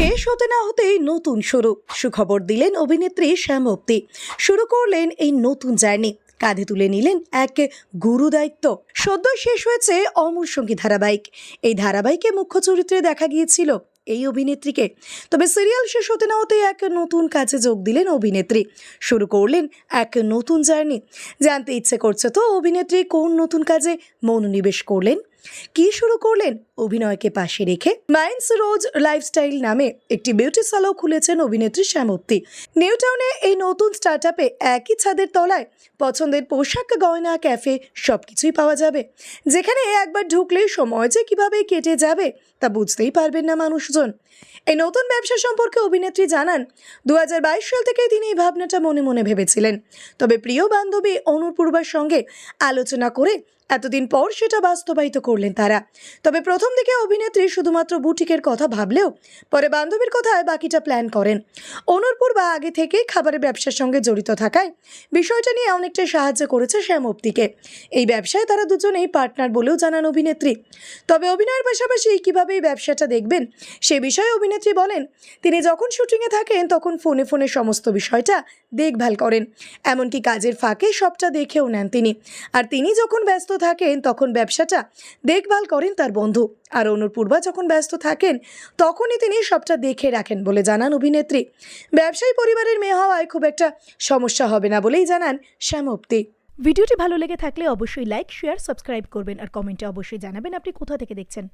শেষ হতে না হতেই নতুন শুরু। সুখবর দিলেন অভিনেত্রী শ্যামপ্তি শুরু করলেন এই নতুন জার্নি। কাঁধে তুলে নিলেন এক গুরু দায়িত্ব। সদ্য শেষ হয়েছে অমর সঙ্গী ধারাবাহিক। এই ধারাবাহিকে মুখ্য চরিত্রে দেখা গিয়েছিল এই অভিনেত্রীকে। তবে সিরিয়াল শেষ হতে না হতেই এক নতুন কাজে যোগ দিলেন অভিনেত্রী। শুরু করলেন এক নতুন জার্নি। জানতে ইচ্ছে করছে তো অভিনেত্রী কোন নতুন কাজে মনোনিবেশ করলেন? কি শুরু করলেন? অভিনয়কে পাশে রেখে মাইন্স রোজ লাইফস্টাইল নামে একটি বিউটি সালও খুলেছেন অভিনেত্রী শ্যামপ্তি নিউ টাউনে এই নতুন স্টার্ট আপে একই ছাদের তলায় পছন্দের পোশাক, গয়না, ক্যাফে সব কিছুই পাওয়া যাবে। যেখানে একবার ঢুকলে সময় যে কীভাবে কেটে যাবে তা বুঝতেই পারবেন না মানুষজন। এই নতুন ব্যবসা সম্পর্কে অভিনেত্রী জানান দু হাজার বাইশ সাল থেকে তিনি এই ভাবনাটা মনে মনে ভেবেছিলেন। তবে প্রিয় বান্ধবী অনুপূর্বার সঙ্গে আলোচনা করে এতদিন পর সেটা বাস্তবায়িত করলেন তারা। তবে প্রথম দিকে অভিনেত্রী শুধুমাত্র বুটিকের কথা ভাবলেও পরে বান্ধবীর কথায় বাকিটা প্ল্যান করেন। অনুরপুর বা আগে থেকে খাবারের ব্যবসার সঙ্গে জড়িত থাকায় বিষয়টা নিয়ে অনেকটা সাহায্য করেছে শ্যাম শ্যামপ্তিকে এই ব্যবসায় তারা দুজনেই পার্টনার বলেও জানান অভিনেত্রী। তবে অভিনয়ের পাশাপাশি কীভাবে এই ব্যবসাটা দেখবেন সে বিষয়ে অভিনেত্রী বলেন, তিনি যখন শুটিংয়ে থাকেন তখন ফোনে ফোনে সমস্ত বিষয়টা দেখভাল করেন। এমনকি কাজের ফাঁকে সবটা দেখেও নেন তিনি। আর তিনি যখন ব্যস্ত থাকেন, তখন ব্যবসাটা দেখভাল করেন তার বন্ধু। আর অনুপূর্বা যখন ব্যস্ত থাকেন, তখনই তিনি সবটা দেখে রাখেন বলে জানান অভিনেত্রী। ব্যবসায়ী পরিবারের মেয়ে হওয়ায় খুব একটা সমস্যা হবে না বলেই জানান শ্যামপ্তি। ভিডিওটি ভালো লেগে থাকলে অবশ্যই লাইক, শেয়ার, সাবস্ক্রাইব করবেন। আর কমেন্টে অবশ্যই জানাবেন আপনি কোথা থেকে দেখছেন।